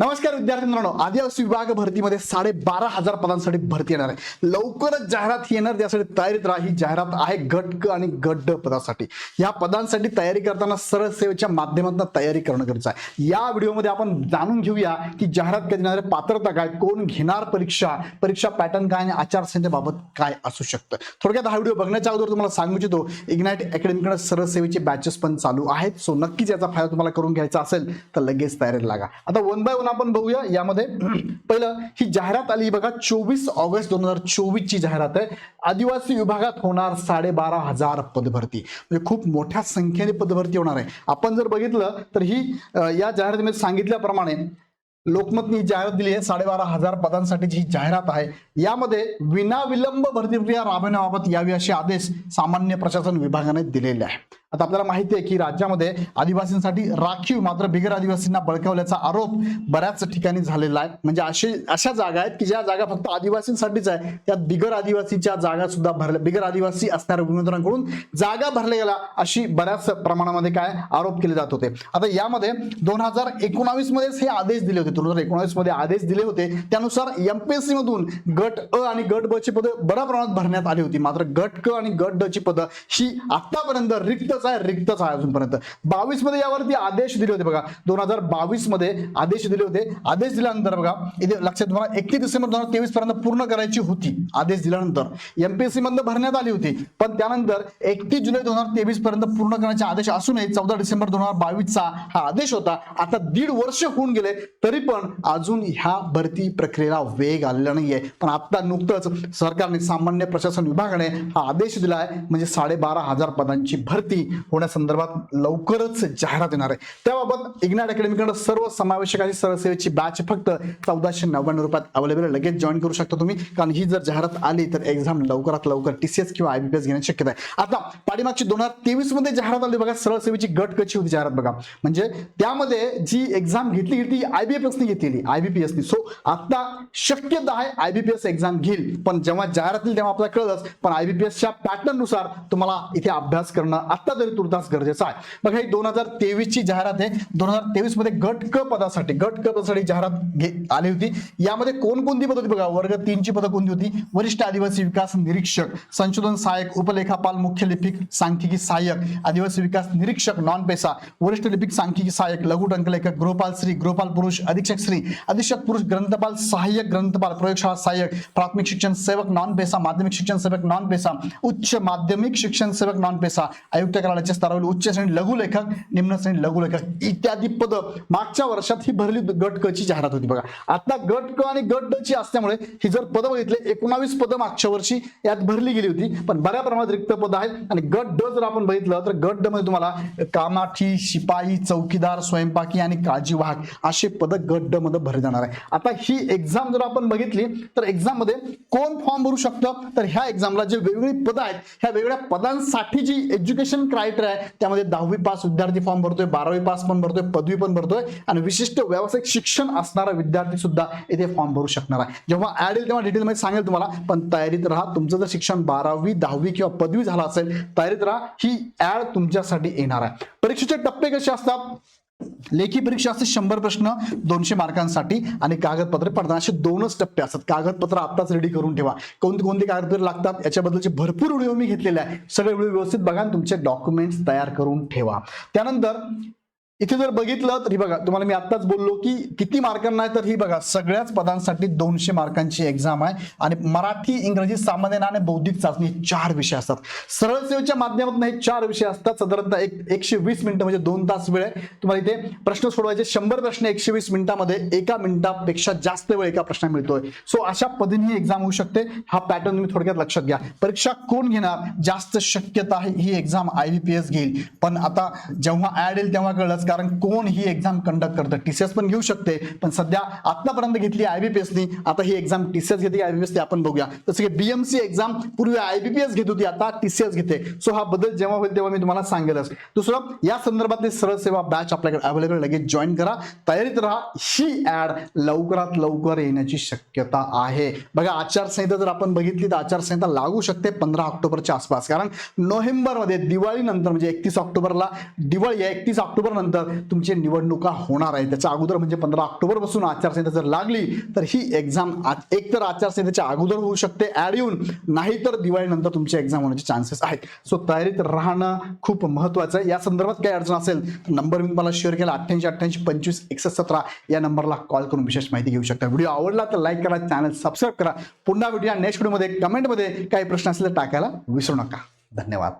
नमस्कार विद्यार्थी मित्रांनो आदिवासी विभाग भरतीमध्ये साडेबारा हजार पदांसाठी भरती येणार आहे. लवकरच जाहिरात येणार त्यासाठी तयारीत राहा. ही जाहिरात आहे गट क आणि गट ड पदासाठी. या पदांसाठी तयारी करताना सरळ सेवेच्या माध्यमातून तयारी करणं गरजेचं आहे. या व्हिडिओमध्ये आपण जाणून घेऊया की जाहिरात कधी येणार पात्रता काय कोण घेणार परीक्षा परीक्षा पॅटर्न काय आणि आचारसंहितेबाबत काय असू शकतं. थोडक्यात हा व्हिडिओ बघण्याच्या अगोदर तुम्हाला सांगू इच्छितो इग्नाइट अकॅडमीकडे सरळ सेवेचे बॅचेस पण चालू आहेत. सो नक्कीच याचा फायदा तुम्हाला करून घ्यायचा असेल तर लगेच तयारीला लागा. आता वन बाय वन आपण बघूया. यामध्ये पहिलं ही जाहिरात आली बघा चोवीस ऑगस्ट दोन हजार चोवीस ची जाहिरात आहे. आदिवासी विभागात होणार साडेबारा हजार पदभरती. म्हणजे खूप मोठ्या संख्येने पदभरती होणार आहे. आपण जर बघितलं तर ही या जाहिरातीमध्ये सांगितल्याप्रमाणे लोकमतनी जाहिरात दिली आहे. साडेबारा हजार पदांसाठीची जी जाहिरात आहे. यामध्ये विनाविलंब भरती प्रक्रिया राबवण्याबाबत यावी असे आदेश सामान्य प्रशासन विभागाने दिलेले आहे. आता आपल्याला माहिती आहे की राज्यामध्ये आदिवासींसाठी राखीव मात्र बिगर आदिवासींना बळकावल्याचा आरोप बऱ्याच ठिकाणी झालेला आहे. म्हणजे असे अशा जागा आहेत की ज्या जागा फक्त आदिवासींसाठीच आहे. त्यात बिगर आदिवासीच्या जागा सुद्धा भरल्या बिगर आदिवासी असणाऱ्या उमेदवारांकडून जागा भरल्या गेल्या अशी बऱ्याच प्रमाणामध्ये काय आरोप केले जात होते. आता यामध्ये दोन हजार एकोणावीस मध्येच हे आदेश दिले होते. दोन हजार एकोणावीसमध्ये आदेश दिले होते. त्यानुसार एमपीएससी मधून गट अ आणि गट ब ची पदं बऱ्या प्रमाणात भरण्यात आली होती. मात्र गट क आणि गट ड ची पदं ही आतापर्यंत रिक्तच आहे रिक्तच आहे अजूनपर्यंत. बावीसमध्ये यावरती आदेश दिले होते बघा. दोन हजार बावीसमध्ये आदेश दिले होते. आदेश दिल्यानंतर बघा इथे लक्षात तुम्हाला एकतीस डिसेंबर दोन हजार तेवीस पर्यंत पूर्ण करायची होती आदेश दिल्यानंतर. एमपीएससी मधनं भरण्यात आली होती. पण त्यानंतर एकतीस जुलै दोन हजार तेवीस पर्यंत पूर्ण करण्याचे आदेश असूनही चौदा डिसेंबर दोन हजार बावीसचा हा आदेश होता. आता दीड वर्ष होऊन गेले तरी पण अजून ह्या भरती प्रक्रियेला वेग आलेला नाहीये. पण आता नुकतंच सरकारने सामान्य प्रशासन विभागाने हा आदेश दिला आहे म्हणजे साडेबारा हजार पदांची भरती होण्यासंदर्भात लवकरच जाहिरात येणार आहे. त्याबाबत इग्नाट अकॅडमीकडे सर्व समावेशक आणि सरसेवेची बॅच फक्त चौदाशे नव्याण्णव रुपयात अवेलेबल आहे. लगेच जॉईन करू शकता तुम्ही. कारण ही जर जाहिरात आली तर एक्झाम लवकरात लवकर टीसीएस किंवा आयबीपीएस घेण्याची शक्यता आहे. आता पाठीमागची दोन हजार तेवीसमध्ये जाहिरात आली बघा. सरळसेवेची गट कशी होती जाहिरात बघा. म्हणजे त्यामध्ये जी एक्झाम घेतली गेली आयबीपीएस ने घेतलेली आयबीपीएस ने. सो आता शक्यता आहे आयबीपीएस एक्झाम घेईल. पण जेव्हा जाहिरात येईल तेव्हा आपल्याला कळलंच. पण आयबीपीएसच्या पॅटर्न पॅटर्ननुसार तुम्हाला इथे अभ्यास करणं आता तरी तुर्तास गरजेचं आहे. बघा ही दोन हजार तेवीस ची जाहिरात आहे. दोन हजार तेवीसमध्ये गट क पदासाठी गट क पदासाठी जाहिरात आली होती. यामध्ये कोणकोणती पद होती बघा? वर्ग तीनची पदं कोणती होती? वरिष्ठ आदिवासी विकास निरीक्षक संशोधन सहाय्यक उपलेखापाल मुख्य लिपिक सांख्यिकी सहाय्यक आदिवासी विकास निरीक्षक नॉन पेसा वरिष्ठ लिपिक सांख्यिकी सहाय्यक लघु टंकलेखक गृहपाल श्री गृहपाल पुरुष अधीक्षक श्री अधीक्षक पुरुष ग्रंथपाल सहाय्यक ग्रंथपाल प्रयोगशाळा सहाय्यक प्राथमिक शिक्षण सेवक नॉन पेसा माध्यमिक शिक्षण सेवक नॉन पेसा उच्च माध्यमिक शिक्षण सेवक नॉन पेसा आयुक्त कार्यालयाच्या स्तरावरील उच्च श्रेणी लघुलेखक निम्न श्रेणी लघुलेखक इत्यादी पद मागच्या वर्षात ही भरली गट क ची जाहिरात होती. बघा आता गट क आणि गट ड ची असल्यामुळे ही जर पद बघितले एकोणावीस पद मागच्या वर्षी यात भरली गेली होती पण बऱ्या प्रमाणात रिक्त पद आहेत आणि गट ड जर आपण बघितलं तर गट ड मध्ये तुम्हाला कामाठी शिपाई चौकीदार स्वयंपाकी आणि काळजी वाहक असे पद गट ड मध्ये भरले जाणार आहे. आता ही एक्झाम जर आपण बघितली तर एक्झाममध्ये कोण फॉर्म भरू शकतं? तर ह्या एक्झामला जे वेगवेगळी पदं आहेत ह्या वेगवेगळ्या पदांसाठी जी एज्युकेशन रायटर आहे. त्यामध्ये दहावी पास विद्यार्थी फॉर्म भरतोय बारावी पास पण भरतोय पदवी पण भरतोय आणि विशिष्ट व्यावसायिक शिक्षण असणारा विद्यार्थी सुद्धा इथे फॉर्म भरू शकणार आहे. जेव्हा ऍड येईल तेव्हा डिटेल मध्ये सांगेल तुम्हाला पण तयारीत राहा. तुमचं जर शिक्षण बारावी दहावी किंवा पदवी झालं असेल तयारीत राहा. ही ऍड तुमच्यासाठी येणार आहे. परीक्षेचे टप्पे कसे असतात? लेखी परीक्षा असते शंभर प्रश्न दोनशे मार्कांसाठी आणि कागदपत्रे पडतात असे दोनच टप्पे असतात. कागदपत्र आत्ताच रेडी करून ठेवा. कोणते कोणते कागदपत्र लागतात? याच्याबद्दलचे भरपूर व्हिडिओ मी घेतलेले आहे सगळे व्हिडिओ व्यवस्थित बघा आणि तुमचे डॉक्युमेंट्स तयार करून ठेवा. त्यानंतर इथे जर बघितलं तर ही बघा तुम्हाला मी आत्ताच बोललो की किती मार्कांना आहे तर ही बघा सगळ्याच पदांसाठी दोनशे मार्कांची एक्झाम आहे. आणि मराठी इंग्रजी सामान्य आणि बौद्धिक चाचणी हे चार विषय असतात. सरळ सेवेच्या माध्यमातून हे चार विषय असतात. साधारणतः एक एकशे वीस मिनिटं म्हणजे दोन तास वेळ आहे. तुम्हाला इथे प्रश्न सोडवायचे. शंभर प्रश्न एकशे वीस मिनिटामध्ये एका मिनिटापेक्षा जास्त वेळ एका प्रश्न मिळतोय. सो अशा पद्धतीने ही एक्झाम होऊ शकते. हा पॅटर्न तुम्ही थोडक्यात लक्षात घ्या. परीक्षा कोण घेणार? जास्त शक्यता आहे ही exam I B P S घेईल. पण आता जेव्हा ऍड येईल तेव्हा कळलंच कारण कोण ही एक्झाम कंडक्ट करतं? टीसीएस पण घेऊ शकते पण सध्या आतापर्यंत घेतली आयबीपीएसनी आता ही एक्झाम टीसीएस घेते आयबीपीएस ते आपण बघूया. जसं की बीएमसी एक्झाम पूर्वी आय बी पी एस घेत होती आता टीसीएस घेते. सो हा बदल जेव्हा होईल तेव्हा मी तुम्हाला सांगेलच. दुसरं या संदर्भातली सरळ सेवा बॅच आपल्याकडे अवेलेबल लगेच जॉईन करा. तयारीत राहा. ही ऍड लवकरात लवकर येण्याची शक्यता आहे. बघा आचारसंहिता जर आपण बघितली तर आचारसंहिता लागू शकते पंधरा ऑक्टोबरच्या आसपास. कारण नोव्हेंबरमध्ये दिवाळीनंतर म्हणजे एकतीस ऑक्टोबरला दिवाळी आहे एकतीस ऑक्टोबर नंतर नंतर तुमची निवडणुका होणार आहे त्याच्या अगोदर म्हणजे पंधरा ऑक्टोबरपासून आचारसंहिता जर लागली तर ही एक्झाम एक तर आचारसंहितेच्या अगोदर होऊ शकते ऍड येऊन नाहीतर दिवाळीनंतर तुमची एक्झाम होण्याचे चान्सेस आहेत. सो तयारीत राहणं खूप महत्वाचं आहे. या संदर्भात काही अडचण असेल तर नंबर मी मला शेअर केला अठ्ठ्याऐंशी अठ्ठ्याऐंशी पंचवीस एकसष्ट सतरा या नंबरला कॉल करून विशेष माहिती घेऊ शकता. व्हिडिओ आवडला तर लाईक करा चॅनल सबस्क्राईब करा. पुन्हा व्हिडिओ नेक्स्ट व्हिडिओमध्ये कमेंटमध्ये काही प्रश्न असले तर टाकायला विसरू नका. धन्यवाद.